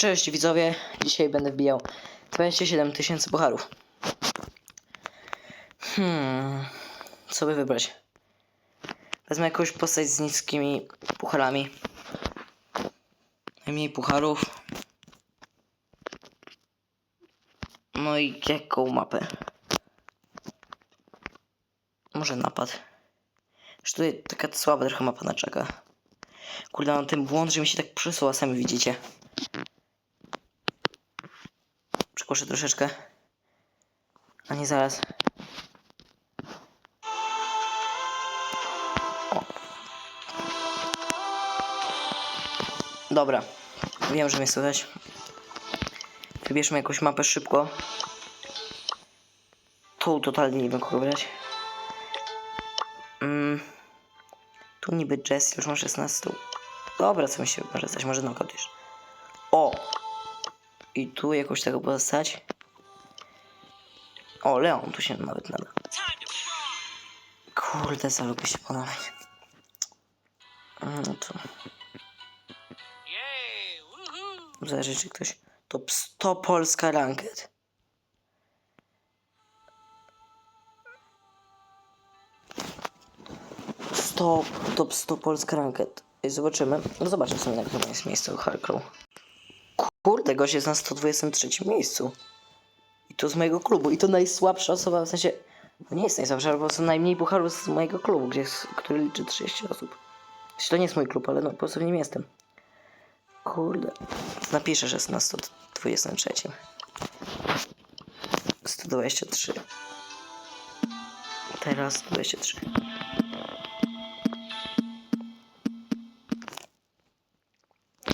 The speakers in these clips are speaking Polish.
Cześć widzowie, dzisiaj będę wbijał 27 tysięcy pucharów. Hmm, co by wybrać? Wezmę jakąś postać z niskimi pucharami. Najmniej pucharów. No i jaką mapę? Może napad. Już tutaj taka słaba trochę mapa na czeka. Kurde, mam ten błąd, że mi się tak przesuwa, sami widzicie. Przekoszę troszeczkę. A nie zaraz. O. Dobra. Wiem, że mnie słychać. Wybierzmy jakąś mapę szybko. Tu totalnie nie wiem kogo brać. Mm. Tu niby Jess już ma 16. Dobra, co mi się stać? Może knockout już. O! I tu jakoś tego postać. O, Leon tu się nawet nada. Kurde, co lubię się ponawiać. No to. Zależy czy ktoś. Top 100 Polska Ranked. Stop, top 100 Polska Ranked. Zobaczymy. No zobaczmy sobie na jest miejsce Hardcrow. Kurde, gość jest na 123 miejscu. I to z mojego klubu. I to najsłabsza osoba, w sensie... No nie jest najsłabsza, po prostu najmniej pucharów z mojego klubu, gdzie jest, który liczy 30 osób. Jeśli to nie jest mój klub, ale no po prostu w nim jestem. Kurde. Napiszę, że jest na 123. 123. Teraz 123.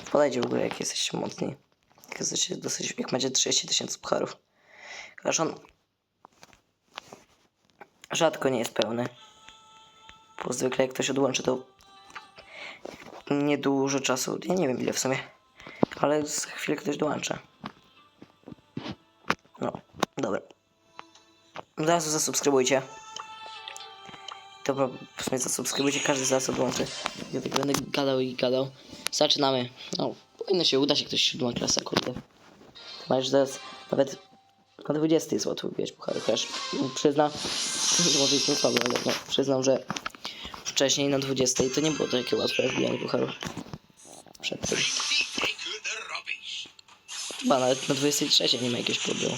Wpadajcie w ogóle, jak jesteście mocni. Jak jesteście dosyć, jak macie 30 tysięcy pucharów. Chociaż on rzadko nie jest pełny. Bo zwykle jak ktoś odłączy, to niedużo czasu. Ja nie wiem ile w sumie. Ale za chwilę ktoś dołącza. No, dobra. Od razu zasubskrybujcie. Dobra, w sumie zasubskrybujcie, każdy zaraz odłączy. Ja tak będę gadał i gadał. Zaczynamy. No, powinno się udać, jak ktoś siódma klasa, kurde. Masz teraz nawet na 20 jest łatwo wbijać puchary, chociaż przyznam, że może jest słabe, ale no, przyznam, że wcześniej na 20 to nie było takie łatwe wbijanie pucharów. Przed tym. Chyba nawet na 23 nie ma jakiegoś problemu.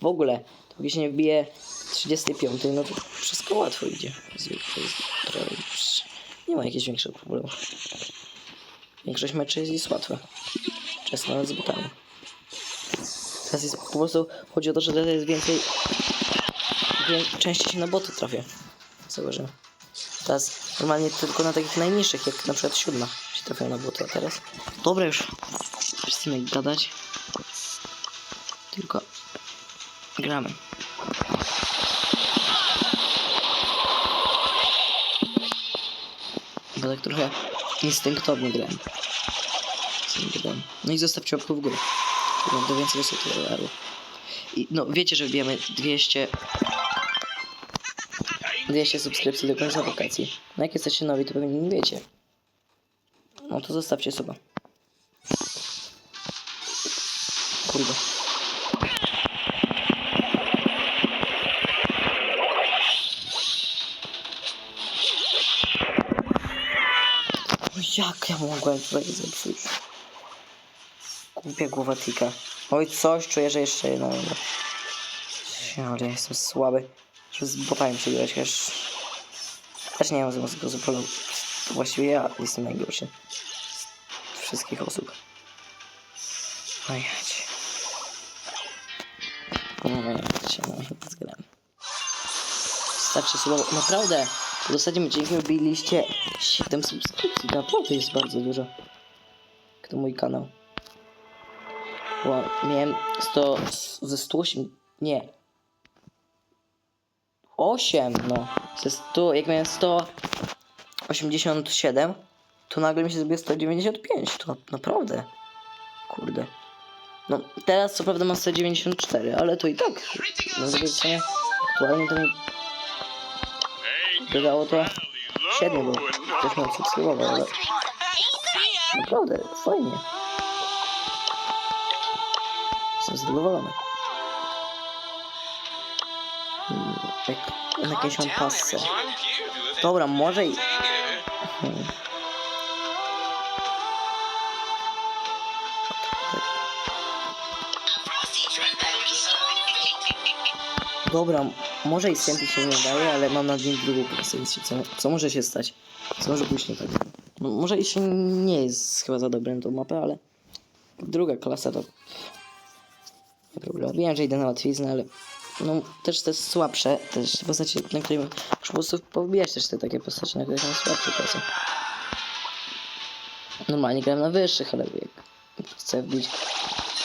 W, ogóle- dopóki się nie wbije 35, no to wszystko łatwo idzie. Zwykle jest Nie ma jakiegoś większego problemu. Większość meczy jest, łatwa. Często nawet z botami. Teraz jest po prostu, chodzi o to, że teraz jest więcej, wię, częściej się na boty trafię. Zauważyłem. Teraz normalnie tylko na takich najniższych, jak na przykład siódma się trafiają na boty, a teraz... Dobra już. Przestańmy gadać. Tylko gramy. Bo tak trochę instynktownie grałem. No i zostawcie łapkę w górę. Do więcej dotarło. I no wiecie, że wbijamy 200 200 subskrypcji do końca wakacji. No jak jesteście nowi, to pewnie nie wiecie. No to zostawcie suba. Kurde. Jak ja mogłem tutaj zepsuć? Głupia głowa tika. Oj, coś czuję, że jeszcze jedno. Ale ja jestem słaby. Że z botami się grać, chociaż... Też nie wiem, z go zupełnie. Właściwie ja jestem najgorszy. Z wszystkich osób. No jać. No jać, no zgrałem. Starczy słowo. Naprawdę! W zasadzie dzięki byliście 7 subskrypcji. Naprawdę jest bardzo dużo. Jak to mój kanał. Wow, miałem 100, ze 108, nie. 8, no. Ze 100, jak miałem 187, to nagle mi się zrobiło 195. To naprawdę. Kurde. No, teraz co prawda mam 194, ale to i tak. No, z drugiej strony, aktualnie to mi dodało to 7, bo ktoś mnie subskrybował, ale... naprawdę, fajnie. Jestem zadowolony. Hmm, Jak na jakieś mam pasce. Dobra, może i... Hmm. Dobra, może i Sępi się nie daje, ale mam nad nim drugą się co, co może się stać? Co może pójść nie tak? No, może i się nie jest chyba za dobry na tą mapę, ale druga klasa to... Nie problem. Wiem, że idę na łatwiznę, ale no też te słabsze, też te postacie, na których muszę po prostu pobijać też te takie postacie, na których mam słabsze klasy. Normalnie grałem na wyższych, ale jak chcę wbić,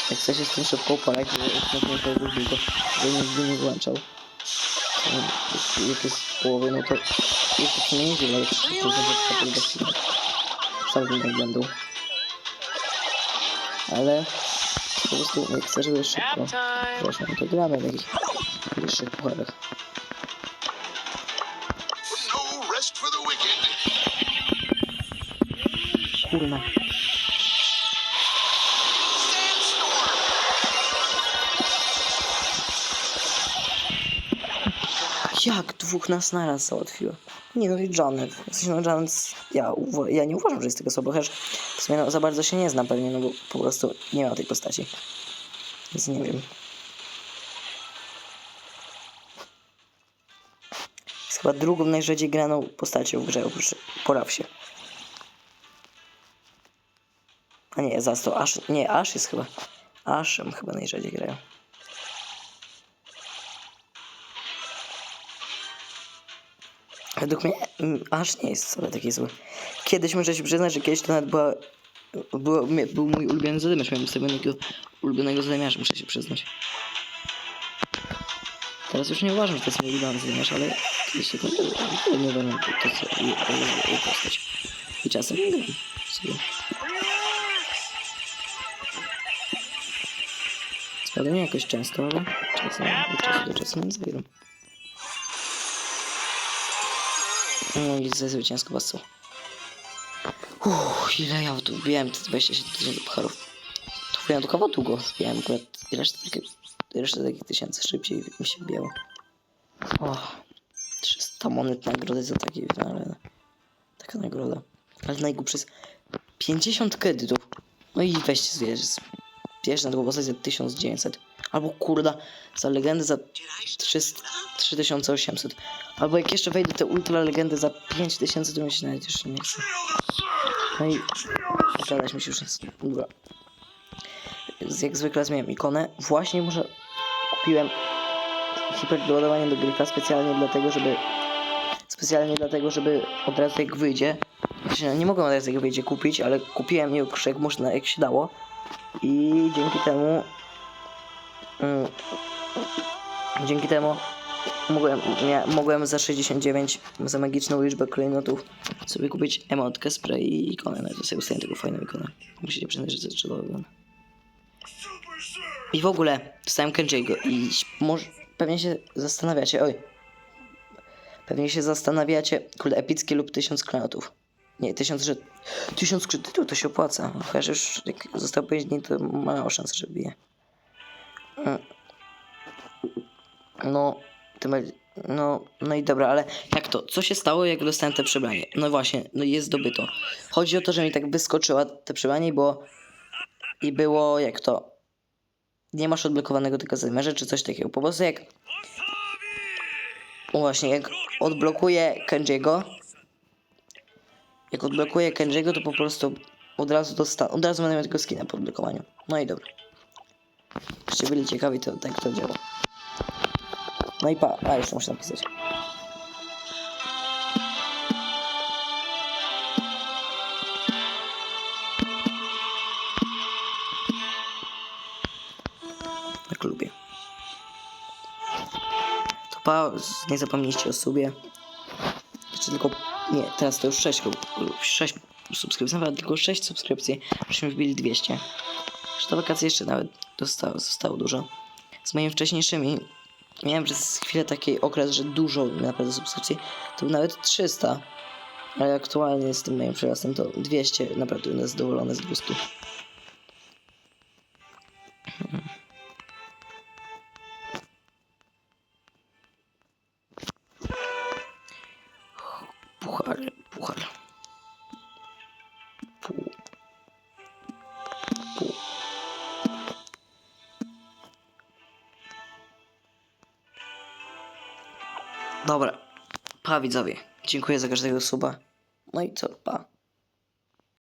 jak chcę się z tym szybko uporać, to nie długo, żeby nigdy nie włączał. Jak jest w połowie, no to jeszcze nie dziwne, jak to chwili. Sam bym tak będą. Ale po prostu jak chcę, żeby szybko Zresztą to gramy w takich wyższych pucharach. No. Kurna. Jak dwóch nas naraz załatwiło? Nie no Janet. W sensie no Janet, ja, ja nie uważam, że jest tego słabo, chociaż w sumie no, za bardzo się nie znam pewnie, no bo po prostu nie ma tej postaci. Więc nie wiem. Jest chyba drugą najrzadziej graną postacią w grze oprócz Porawsie. A nie, za to Ash, nie, Ash jest chyba. Ashem chyba najrzadziej grają. Według mnie mm, aż nie jest wcale taki zły. Kiedyś muszę się przyznać, że kiedyś to nawet była, mie- był mój ulubiony zadymiarz. Miałem sobie takiego ulubionego zadymiarza, muszę się przyznać. Teraz już nie uważam, że to jest mój ulubiony zadymiarz, ale kiedyś to było. Nigdy nie uważam, że to jest jej postać. I czasem nie gram sobie. Spada nie jakoś często, ale czasem, od czasu do czasu nie zagram. No i ze zwycięsko basą. Uff, ile ja tu wbiłem, to 27 tysięcy pucharów. To wbiłem tylko długo, wbiłem akurat resztę takie, resztę takich tysięcy szybciej mi się wbijało. O, 300 monet nagrody za takie ale taka nagroda. Ale najgłupsze jest 50 kredytów. No i weźcie zwierz, bierz na postać za 1900. Albo kurda, za legendę za 300, 3800. Albo jak jeszcze wejdę te ultra legendy za 5000, to mi się nawet już nie chce. No i gadać mi się już chce. Dobra. Jak zwykle zmieniam ikonę. Właśnie może kupiłem hiperdoładowanie do grika specjalnie dlatego, żeby specjalnie dlatego, żeby od razu jak wyjdzie znaczy, nie mogłem od razu jak wyjdzie kupić, ale kupiłem już jak można, jak się dało i dzięki temu dzięki temu mogłem, mogłem za 69 za magiczną liczbę klejnotów sobie kupić emotkę, spray i ikonę. Nawet sobie ustawię tego fajną ikonę. Musicie przyznać, że to trzeba wygląda. I w ogóle dostałem Kenji'ego i pewnie się zastanawiacie, oj. Pewnie się zastanawiacie, kurde, epickie lub 1000 klejnotów. Nie, 1000, że 1000 kredytów to się opłaca. Chociaż już jak zostało 5 dni, to ma szansę, że bije. Mm. No, no, no i dobra, ale jak to? Co się stało, jak dostałem te przebranie? No właśnie, no jest zdobyto. Chodzi o to, że mi tak wyskoczyła te przebranie było... I było jak to... Nie masz odblokowanego tego zamerze, czy coś takiego. Po prostu jak... O właśnie, jak odblokuję Kenji'ego... Jak odblokuję Kenji'ego, to po prostu od razu dostanę... Od razu będę miał tego skina po odblokowaniu. No i dobra. Jeśli byli ciekawi, to tak to działa. No i pa, a jeszcze muszę napisać. Jak lubię. To pa, nie zapomnijcie o sobie. Znaczy tylko, nie, teraz to już 6, 6 subskrypcji, nawet tylko 6 subskrypcji, żeśmy wbili 200. Jeszcze wakacje jeszcze nawet dostało, zostało dużo. Z moimi wcześniejszymi miałem przez chwilę taki okres, że dużo naprawdę subskrypcji, to nawet 300. Ale aktualnie z tym moim przejazdem to 200, naprawdę będę zadowolony z 200. Dobra. Pa widzowie. Dziękuję za każdego suba. No i co? Pa.